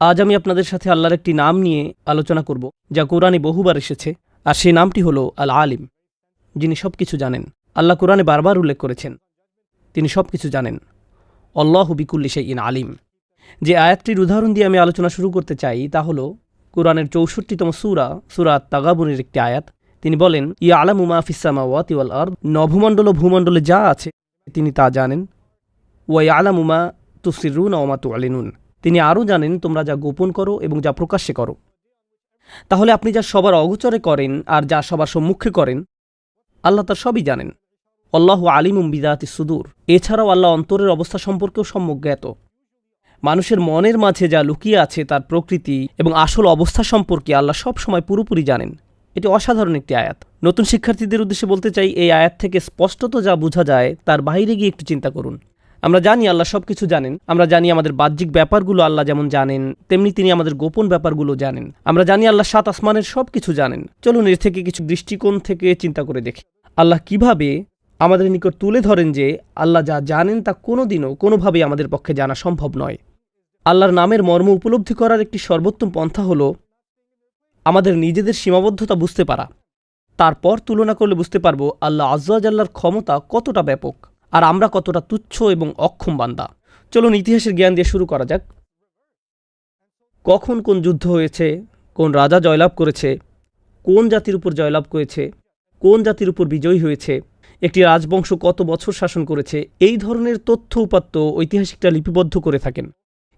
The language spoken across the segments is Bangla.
আজ আমি আপনাদের সাথে আল্লাহর একটি নাম নিয়ে আলোচনা করব, যা কোরআনে বহুবার এসেছে, আর সেই নামটি হলো আল আলিম যিনি সব কিছু জানেন। আল্লাহ কোরআনে বারবার উল্লেখ করেছেন। তিনি সব কিছু জানেন। অল্লাহ বিকুল্লি সেই ইন আলিম। যে আয়াতটির উদাহরণ দিয়ে আমি আলোচনা শুরু করতে চাই, তা হলো কোরআনের চৌষট্টিতম সুরা সুরা তাগাবুনের একটি আয়াত। তিনি বলেন ইয়া আলামু উমা ফিসামা ওয়াতি ওয়াল আর নভমণ্ডল ও ভূমণ্ডলে যা আছে, তিনি তা জানেন। ওয়াই আলামু মা তুসিরুন ওমা তুয়ালিনুন তিনি আরও জানেন তোমরা যা গোপন করো এবং যা প্রকাশ্যে করো। তাহলে আপনি যা সবার অগোচরে করেন আর যা সবার সম্মুখে করেন, আল্লাহ তার সবই জানেন। আল্লাহ আলিমুম বিদাতি সুদূর। এছাড়াও আল্লাহ অন্তরের অবস্থা সম্পর্কেও সম্যক জ্ঞাত। মানুষের মনের মাঝে যা লুকিয়ে আছে তার প্রকৃতি এবং আসল অবস্থা সম্পর্কে আল্লাহ সব সময় পুরোপুরি জানেন। এটি অসাধারণ একটি আয়াত। নতুন শিক্ষার্থীদের উদ্দেশ্যে বলতে চাই, এই আয়াত থেকে স্পষ্টত যা বোঝা যায় তার বাইরে গিয়ে একটু চিন্তা করুন। আমরা জানি আল্লাহ সব কিছু জানেন। আমরা জানি আমাদের বাহ্যিক ব্যাপারগুলো আল্লাহ যেমন জানেন, তেমনি তিনি আমাদের গোপন ব্যাপারগুলো জানেন। আমরা জানি আল্লাহ সাত আসমানের সব কিছু জানেন। চলুন এর থেকে কিছু দৃষ্টিকোণ থেকে চিন্তা করে দেখি। আল্লাহ কীভাবে আমাদের নিকট তুলে ধরেন যে আল্লাহ যা জানেন তা কোনোদিনও, কোনোভাবেই আমাদের পক্ষে জানা সম্ভব নয়। আল্লাহর নামের মর্ম উপলব্ধি করার একটি সর্বোত্তম পন্থা হল আমাদের নিজেদের সীমাবদ্ধতা বুঝতে পারা। তারপর তুলনা করলে বুঝতে পারব আল্লাহ আল্লাহর ক্ষমতা কতটা ব্যাপক। আর আমরা কতটা তুচ্ছ এবং অক্ষম বান্দা। চলুন ইতিহাসের জ্ঞান দিয়ে শুরু করা যাক। কখন কোন যুদ্ধ হয়েছে, কোন রাজা জয়লাভ করেছে, কোন জাতির উপর জয়লাভ করেছে, কোন জাতির উপর বিজয়ী হয়েছে, একটি রাজবংশ কত বছর শাসন করেছে, এই ধরনের তথ্য উপাত্ত ঐতিহাসিকরা লিপিবদ্ধ করে থাকেন।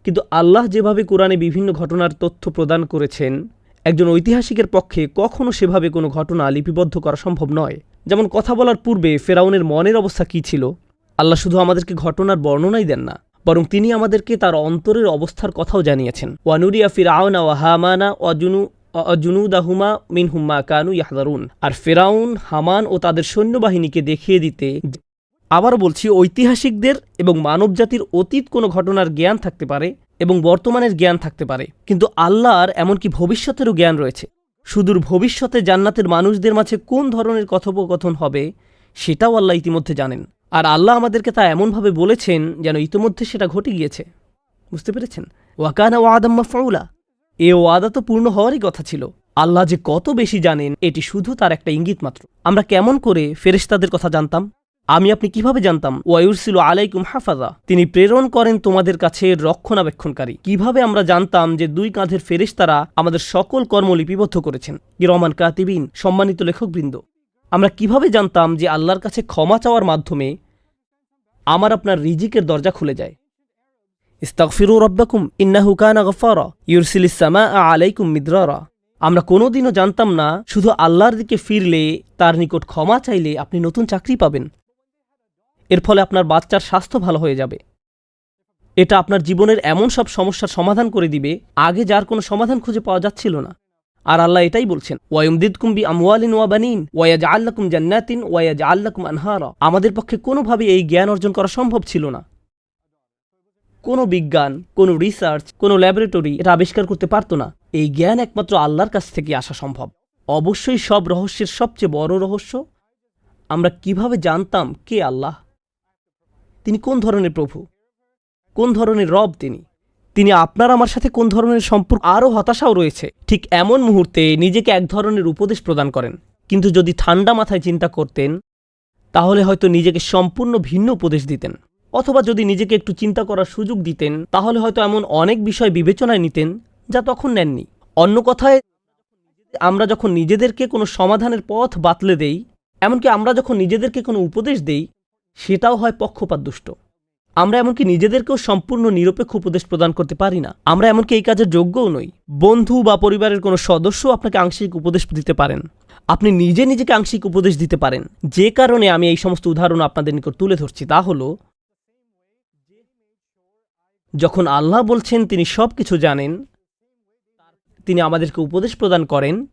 কিন্তু আল্লাহ যেভাবে কোরআনে বিভিন্ন ঘটনার তথ্য প্রদান করেছেন, একজন ঐতিহাসিকের পক্ষে কখনও সেভাবে কোনো ঘটনা লিপিবদ্ধ করা সম্ভব নয়। যেমন কথা বলার পূর্বে ফেরাউনের মনের অবস্থা কী ছিল? আল্লাহ শুধু আমাদেরকে ঘটনার বর্ণনাই দেন না, বরং তিনি আমাদেরকে তার অন্তরের অবস্থার কথাও জানিয়েছেন। ওয়ানুরিয়া ফিরাউনা ওয়া হামানা অজুনু অজুনুদাহুমা মিন হুম্মা কানু ইয়াহদারুন। আর ফেরাউন, হামান ও তাদের সৈন্যবাহিনীকে দেখিয়ে দিতে আবার বলছি, ঐতিহাসিকদের এবং মানবজাতির অতীত কোনো ঘটনার জ্ঞান থাকতে পারে এবং বর্তমানের জ্ঞান থাকতে পারে। কিন্তু আল্লাহর এমনকি ভবিষ্যতেরও জ্ঞান রয়েছে। সুদূর ভবিষ্যতে জান্নাতের মানুষদের মাঝে কোন ধরনের কথোপকথন হবে, সেটাও আল্লাহ ইতিমধ্যে জানেন। আর আল্লাহ আমাদেরকে তা এমনভাবে বলেছেন যেন ইতিমধ্যে সেটা ঘটে গিয়েছে। বুঝতে পেরেছেন? ওয়াকানা ওয়াদাম্মা ফাউলা এ ওয়াদা তো পূর্ণ হওয়ারই কথা ছিল। আল্লাহ যে কত বেশি জানেন, এটি শুধু তার একটা ইঙ্গিত মাত্র। আমরা কেমন করে ফেরেশতাদের কথা জানতাম? আমি আপনি কীভাবে জানতাম? ওয়ায়ুরসিল আলাইকুম হাফাজা। তিনি প্রেরণ করেন তোমাদের কাছে রক্ষণাবেক্ষণকারী। কীভাবে আমরা জানতাম যে দুই কাঁধের ফেরেশতারা আমাদের সকল কর্ম লিপিবদ্ধ করেছেন? রহমান কাতিবিন, সম্মানিত লেখকবৃন্দ, আমরা কীভাবে জানতাম যে আল্লাহর কাছে ক্ষমা চাওয়ার মাধ্যমে আমার আপনার রিজিকের দরজা খুলে যায়? ইস্তাগফিরু রব্বাকুম, ইন্নাহু কানা গফারা ইউরসিলিস সামা আলাইকুম মিদ্রারা। আমরা কোনোদিনও জানতাম না, শুধু আল্লাহর দিকে ফিরলে, তার নিকট ক্ষমা চাইলে আপনি নতুন চাকরি পাবেন। এর ফলে আপনার বাচ্চার স্বাস্থ্য ভালো হয়ে যাবে। এটা আপনার জীবনের এমন সব সমস্যার সমাধান করে দিবে, আগে যার কোনো সমাধান খুঁজে পাওয়া যাচ্ছিল না। আর আল্লাহ এটাই বলছেন ওয়ায়ুমদিদ কুম্বি আমওয়ালিন ওয়া বানিন ওয়াজ আল্লাকুম জান্নাতিন ওয়াজ আল্লাকুম আনহারা। আমাদের পক্ষে কোনোভাবে এই জ্ঞান অর্জন করা সম্ভব ছিল না। কোনো বিজ্ঞান, কোনো রিসার্চ, কোনো ল্যাবরেটরি এটা আবিষ্কার করতে পারতো না। এই জ্ঞান একমাত্র আল্লাহর কাছ থেকে আসা সম্ভব। অবশ্যই সব রহস্যের সবচেয়ে বড় রহস্য, আমরা কীভাবে জানতাম কে আল্লাহ? তিনি কোন ধরনের প্রভু? কোন ধরনের রব তিনি? তিনি আপনার আমার সাথে কোন ধরনের সম্পর্ক? আরও হতাশাও রয়েছে। ঠিক এমন মুহূর্তে নিজেকে এক ধরনের উপদেশ প্রদান করেন। কিন্তু যদি ঠান্ডা মাথায় চিন্তা করতেন, তাহলে হয়তো নিজেকে সম্পূর্ণ ভিন্ন উপদেশ দিতেন। অথবা যদি নিজেকে একটু চিন্তা করার সুযোগ দিতেন, তাহলে হয়তো এমন অনেক বিষয় বিবেচনায় নিতেন যা তখন নেননি। অন্য কথায়, আমরা যখন নিজেদেরকে কোনো সমাধানের পথ বাতলে দেই, এমনকি আমরা যখন নিজেদেরকে কোনো উপদেশ দেই সেটাও হয় পক্ষপাত দুষ্ট আমরা এমনকি নিজেদেরকেও সম্পূর্ণ নিরপেক্ষ উপদেশ প্রদান করতে পারি না। আমরা এমনকি এই কাজের যোগ্যও নই। বন্ধু বা পরিবারের কোনো সদস্য আপনাকে আংশিক উপদেশ দিতে পারেন। আপনি নিজে নিজেকে আংশিক উপদেশ দিতে পারেন। যে কারণে আমি এই সমস্ত উদাহরণ আপনাদের নিকট তুলে ধরছি তা হলো, যখন আল্লাহ বলছেন তিনি সব কিছু জানেন, তিনি আমাদেরকে উপদেশ প্রদান করেন